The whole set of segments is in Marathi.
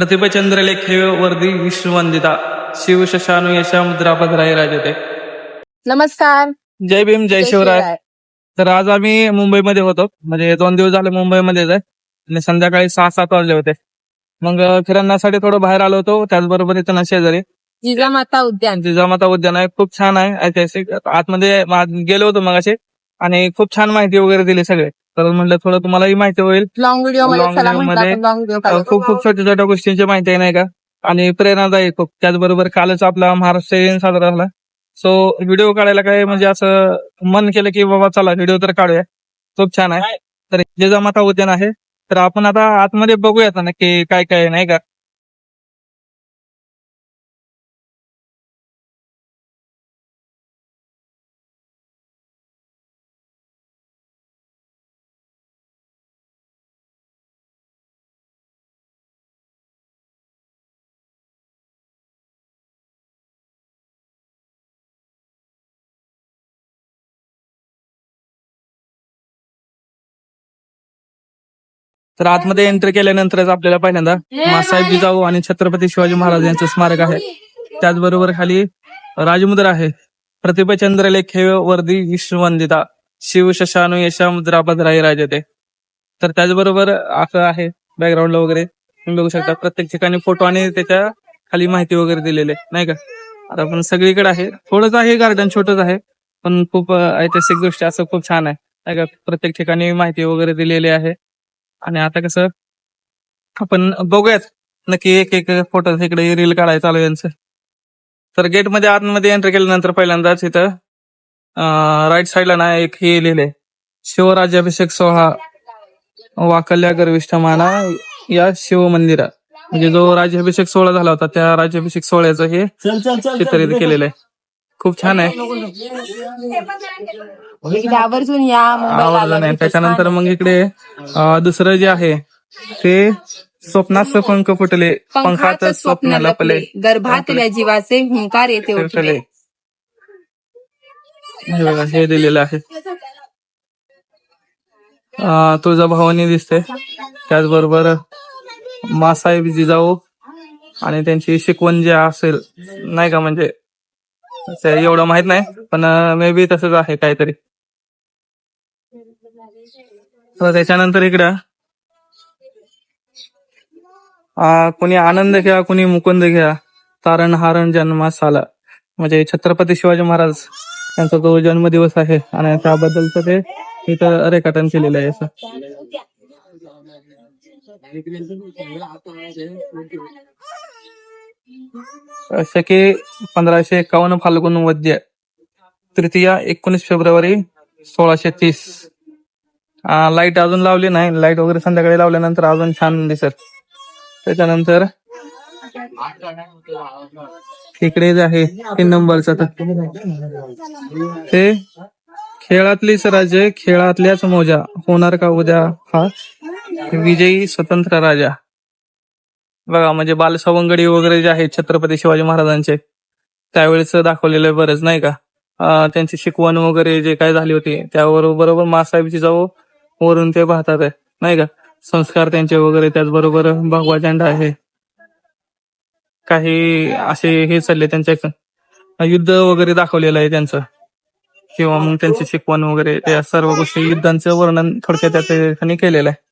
प्रतिभा चंद्रलेखे वर्दी विश्ववंदिता शिव शशानु यशा मुद्रा पधराई राजते. नमस्कार. जय भीम जय शिवराय. तर आज आम्ही मुंबईमध्ये होतो. म्हणजे दोन दिवस झाले मुंबईमध्येच आहे. आणि संध्याकाळी सहा सात वाजले होते. मग फिरण्यासाठी थोडं बाहेर आलो होतो. त्याचबरोबर इथं ना शेजारी. जिजामाता उद्यान. जिजामाता उद्यान आहे. खूप छान आहे. ऐतिहासिक. आतमध्ये गेलो होतो मग आणि खूप छान माहिती वगैरे दिली सगळे. तर म्हटलं थोडं तुम्हालाही माहिती होईल. लॉंग व्हिडिओमध्ये Long video अ, खूप खूप छोट्या छोट्या गोष्टींची माहिती आहे नाही का? आणि प्रेरणादायी खूप. त्याचबरोबर कालच आपला महाराष्ट्र दिन साजरा झाला. सो व्हिडिओ काढायला काय म्हणजे असं मन केलं की बाबा चला व्हिडिओ तर काढूया. खूप छान आहे. तर जिजामाता उद्यान आहे तर आपण आता आतमध्ये बघूयात ना नक्की काय काय आहे, नाही का? तर आतमध्ये एंट्री केल्यानंतरच आपल्याला पहिल्यांदा मासाहेब जिजाऊ आणि छत्रपती शिवाजी महाराज यांचं स्मारक आहे. त्याचबरोबर खाली राजमुद्रा आहे. प्रतिभा चंद्रलेखे वर्दी विश्ववंदिता शिव शशानु यशा मुद्रा भद्राई राजते तर त्याचबरोबर असं आहे बॅकग्राऊंडला वगैरे. तुम्ही बघू शकता प्रत्येक ठिकाणी फोटो आणि त्याच्याखाली माहिती वगैरे दिलेली आहे, नाही का? आता आपण सगळीकडे आहे. थोडंच आहे गार्डन छोटंच आहे. पण खूप ऐतिहासिक गोष्टी असं खूप छान आहे. नाही का? प्रत्येक ठिकाणी माहिती वगैरे दिलेली आहे. आणि आता कसं आपण बघूयात. नक्की एक एक फोटो इकडे रील काढायचं चालू यांचं. तर गेटमध्ये आतमध्ये एंटर केल्यानंतर पहिल्यांदाच इथं राईट साईडला ना एक हे लिहिलंय. शिवराज्याभिषेक सोहळा वाकल्या गर्विष्ठ माना या शिव मंदिरा. म्हणजे जो राज्याभिषेक सोहळा झाला होता त्या राज्याभिषेक सोहळ्याचं हे चित्रित केलेलं आहे. खूप छान आहे. एकदा आवर्जून या मुंबईला आवडलं आल्यावर नाही इथे त्याच्यानंतर मग इकडे अं, दुसरं जे आहे ते स्वप्नात पंख फुटले. पंखात स्वप्न लपले. गर्भातल्या जीवाचे हुंकार येथे फुटले उठले. हे बघा हे दिलेलं आहे. अं, तुळजाभवानी दिसते. त्याचबरोबर मासाहेब जिजाऊ आणि त्यांची शिकवण जे असेल नाही का म्हणजे ते एवढं माहीत नाही पण मे बी तसंच आहे काहीतरी. तर त्याच्यानंतर इकडं. कोणी कुणी आनंद घ्या कुणी मुकुंद घ्या. तारण हारण जन्मास आला म्हणजे छत्रपती शिवाजी महाराज यांचा जो जन्मदिवस आहे आणि त्याबद्दलच ते इथं रेखाटन केलेलं आहे असं. शके पंधराशे एकावन्न फाल्गुन वद्य तृतीया एकोणीस फेब्रुवारी सोळाशे तीस. लाइट अजून लावली नाही. लाइट वगैरे संध्याकाळी लावल्यानंतर अजून छान दिसत त्याच्यानंतर खेकडे जे आहे तीन नंबरचा ते खेळातलीच राज्य खेळातल्याच मोजा. होणार का उद्या? हा. विजयी स्वतंत्र राजा. बघा म्हणजे बाल सवंगडी वगैरे जे आहे छत्रपती शिवाजी महाराजांचे त्यावेळेस दाखवलेलं बरंच नाही का? त्यांची शिकवण वगैरे जे काय झाली होती त्यावर बरोबर मासाहेबची जाऊ वरून ते पाहतात आहे. नाही का? संस्कार त्यांचे वगैरे त्याचबरोबर भगवा झेंडा आहे. काही असे हे चालले त्यांच्या युद्ध वगैरे दाखवलेलं आहे त्यांचं. किंवा मग त्यांची शिकवण वगैरे त्या सर्व गोष्टी युद्धांचं वर्णन थोडक्यात त्या ठिकाणी केलेलं आहे.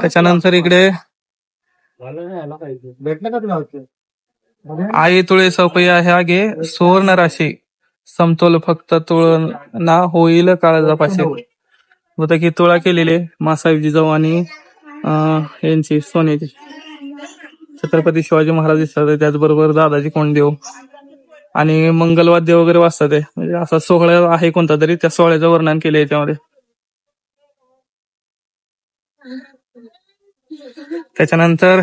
त्याच्यानंतर इकडे आई तुळे सौपया ह्या गे सुवर्ण राशी. समतोल फक्त तुळना होईल काळजापाशी होतं की तुळा केलेली आहे मासाहेब जिजाऊ आणि यांची सोन्याची. छत्रपती शिवाजी महाराज दिसतात त्याचबरोबर दादाजी कोंडदेव. आणि मंगलवाद्य वगैरे वाजतात ते. म्हणजे असा सोहळा आहे कोणता तरी त्या सोहळ्याचं वर्णन केलं याच्यामध्ये त्याच्यानंतर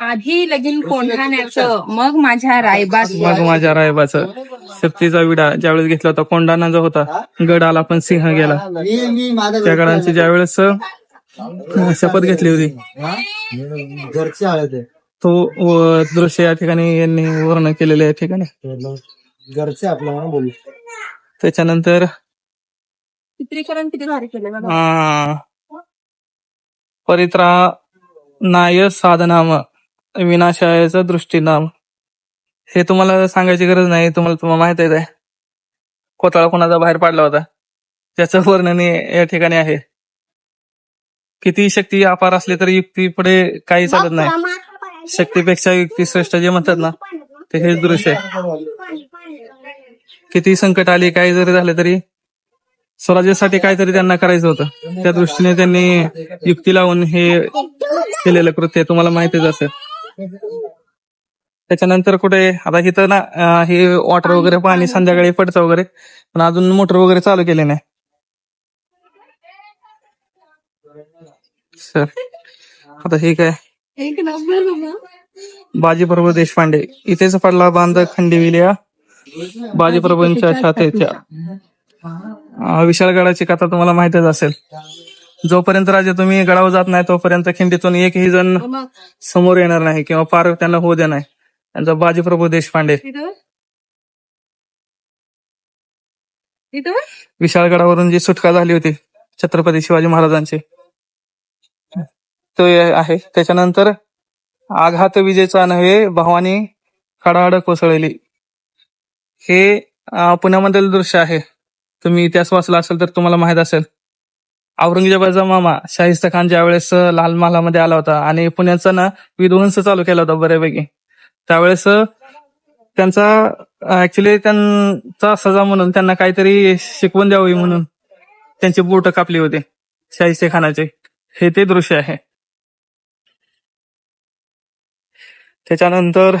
आधी लगीन कोंढाण्याचं मग माझ्या रायबात मग माझ्या रायबाचं. शक्तीचा विडा ज्यावेळेस घेतला होता कोंडाणा जो होता गड आला पण सिंह गेला. त्या गडांची ज्यावेळेस शपथ घेतली होती. ते दृश्य या ठिकाणी यांनी वर्णन केलेलं आहे या ठिकाणी. घरचे आपल्याला बोलू त्याच्यानंतर चित्रीकरण किती भारी केलं परित्रा नाय साधनाम विनाशायाचं दृष्टीनाम. हे तुम्हाला सांगायची गरज नाही तुम्हाला तुम्हाला माहीत आहे कोताळा कोणाचा बाहेर पाडला होता? त्याचं वर्णन हे या ठिकाणी आहे. किती शक्ती अपार असली तरी युक्ती पुढे काही चालत नाही. शक्तीपेक्षा युक्ती श्रेष्ठ जे म्हणतात ना ते हेच दृश्य आहे. किती संकट आली काही जरी झालं तरी स्वराज्यासाठी काहीतरी त्यांना करायचं होतं. त्या दृष्टीने त्यांनी युक्ती लावून हे केलेलं कृत्य तुम्हाला माहितीच असेल. त्याच्यानंतर कुठे आता इथं ना अं, हे वॉटर वगैरे पाणी संध्याकाळी पडतं वगैरे पण अजून मोटर वगैरे चालू केले नाही. सर आता हे काय? एक नंबर बाजीप्रभू देशपांडे इथेच पडला बांध खंडीविल्या. बाजीप्रभूंच्या छातेच्या. अं, विशाळगडाची कथा तुम्हाला माहितच असेल. जोपर्यंत राजे तुम्ही गडावर जात नाही तोपर्यंत खिंडीतून एकही जण समोर येणार नाही किंवा पार त्यांना होऊ दे नाही. त्यांचा बाजीप्रभू देशपांडे. विशाळगडावरून जी सुटका झाली होती छत्रपती शिवाजी महाराजांची तो आहे. त्याच्यानंतर आघात विजेचा नव्हे भवानी खडाड कोसळली. हे पुण्यामधील दृश्य आहे. तुम्ही इतिहास वाचला असेल तर तुम्हाला माहीत असेल. औरंगजेबाचा मामा शाहिस्ता खान ज्या वेळेस लाल महालामध्ये आला होता आणि पुण्याचा ना विध्वंस चालू केला होता बऱ्यापैकी. त्यावेळेस त्यांचा ऍक्च्युली त्यांचा सजा म्हणून त्यांना काहीतरी शिकवण द्यावी म्हणून त्यांची बोट कापली होती शाहिस्ते खानाचे. हे ते दृश्य आहे. त्याच्यानंतर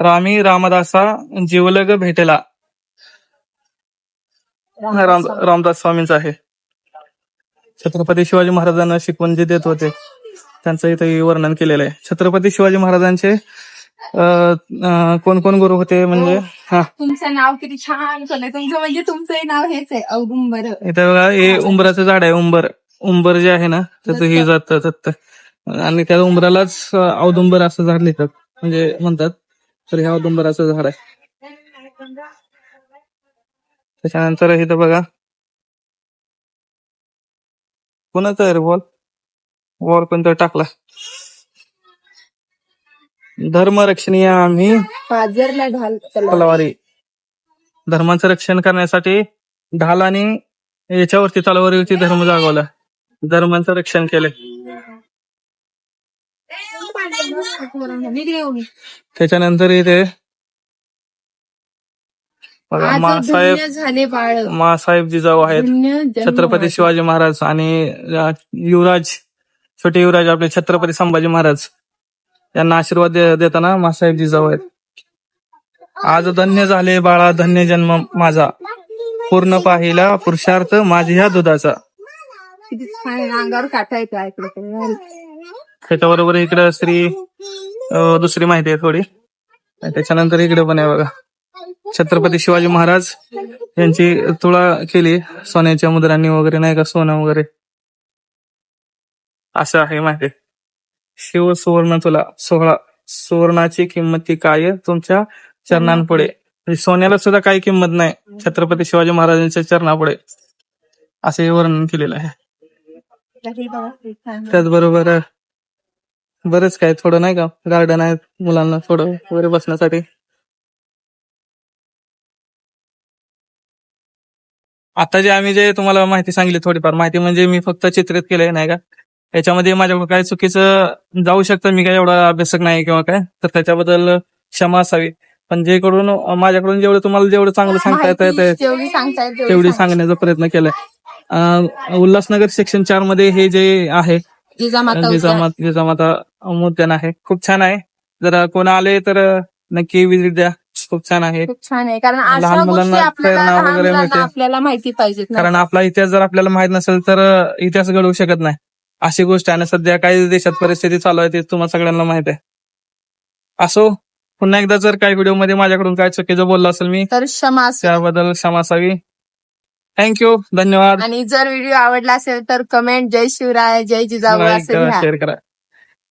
रामी रामदासा जीवलग भेटेला. राम रामदास स्वामींचा आहे? छत्रपती शिवाजी महाराजांना शिकवण जे देत होते त्यांचं इथे वर्णन केलेलं आहे. छत्रपती शिवाजी महाराजांचे कोण कोण गुरु होते म्हणजे? हा. तुमचं नाव किती छान तुमचं म्हणजे तुमचंही नाव हेच आहे औदुंबर इथं बघा हे उंबराचं झाड आहे उंबर. उंबर जे आहे ना त्याचं हे जात आणि त्या उंबरालाच औदुंबर असं झाड लिहितात. म्हणजे म्हणतात तर हे औदुंबराचं झाड आहे. त्याच्यानंतर इथं बघा. कोणाचा आहे रे वॉल वॉल कोणता टाकला? धर्म रक्षणीय आम्ही. पाजरला तलवारी. धर्माचं रक्षण करण्यासाठी ढाल आणि याच्यावरती तलवारीवरती धर्म जागवला. धर्माचं रक्षण केलं त्याच्यानंतर इथे बघा मासाहेब जिजाऊ आहेत. छत्रपती शिवाजी महाराज आणि युवराज छोटे युवराज आपले छत्रपती संभाजी महाराज. यांना आशीर्वाद देताना मासाहेब जिजाऊ आहेत. आज धन्य झाले बाळा धन्य जन्म माझा. पूर्ण पाहिला पुरुषार्थ माझ्या ह्या दुधाचा. अंगावर. त्याच्याबरोबर इकडे श्री दुसरी माहिती आहे थोडी. त्याच्यानंतर इकडे पण आहे बघा. छत्रपती शिवाजी महाराज यांची तुळा केली सोन्याच्या मुद्रांनी वगैरे नाही का? सोनं वगैरे. असं आहे माहिती शिव सुवर्ण तुला सोहळा. सुवर्णाची किंमत ती काय तुमच्या चरणांपुढे. म्हणजे सोन्याला सुद्धा काही किंमत नाही. छत्रपती शिवाजी महाराजांच्या चरणापुढे. असे वर्णन केलेलं आहे. त्याचबरोबर बरेच काय थोडं नाही का? गार्डन आहे मुलांना थोडं वगैरे बसण्यासाठी. आता जे आम्ही जे तुम्हाला माहिती सांगली थोडीफार माहिती म्हणजे मी फक्त चित्रित केलंय नाही का? याच्यामध्ये माझ्याकडून काय चुकीचं जाऊ शकतं मी काय एवढा अभ्यासक नाही किंवा काय? तर त्याच्याबद्दल क्षमा असावी. पण जे कडून माझ्याकडून जेवढं तुम्हाला जेवढं चांगलं सांगता येतं येईल तेवढी तेवढी सांग. सांगण्याचा प्रयत्न केलाय. उल्हासनगर सेक्शन चारमध्ये हे जे आहे जिजामाता. जिजामाता जिजामाता उद्यान आहे. खूप छान आहे. जर कोण आले तर नक्की विजिट द्या. खूप छान आहे. खूप छान आहे. कारण अशा लहान गोष्टी मुलांना आपल्याला प्रेरणा लहान वगैरे मुलांना मिळते. आपल्याला माहिती पाहिजेत ना. कारण आपला इतिहास जर आपल्याला माहीत नसेल तर इतिहास घडवू शकत नाही. अशी गोष्ट आहे. आणि सध्या काही देशात परिस्थिती चालू आहे ते तुम्हाला सगळ्यांना माहीत आहे. असो पुन्हा एकदा जर काही व्हिडिओमध्ये माझ्याकडून काय चुकीचं बोललं असेल मी तर क्षमा असेल. त्याबद्दल क्षमा असावी. थँक्यू धन्यवाद. आणि जर व्हिडिओ आवडला असेल तर कमेंट जय शिवराय जय जिजाऊ लाईक असं करा लिहा. शेअर करा.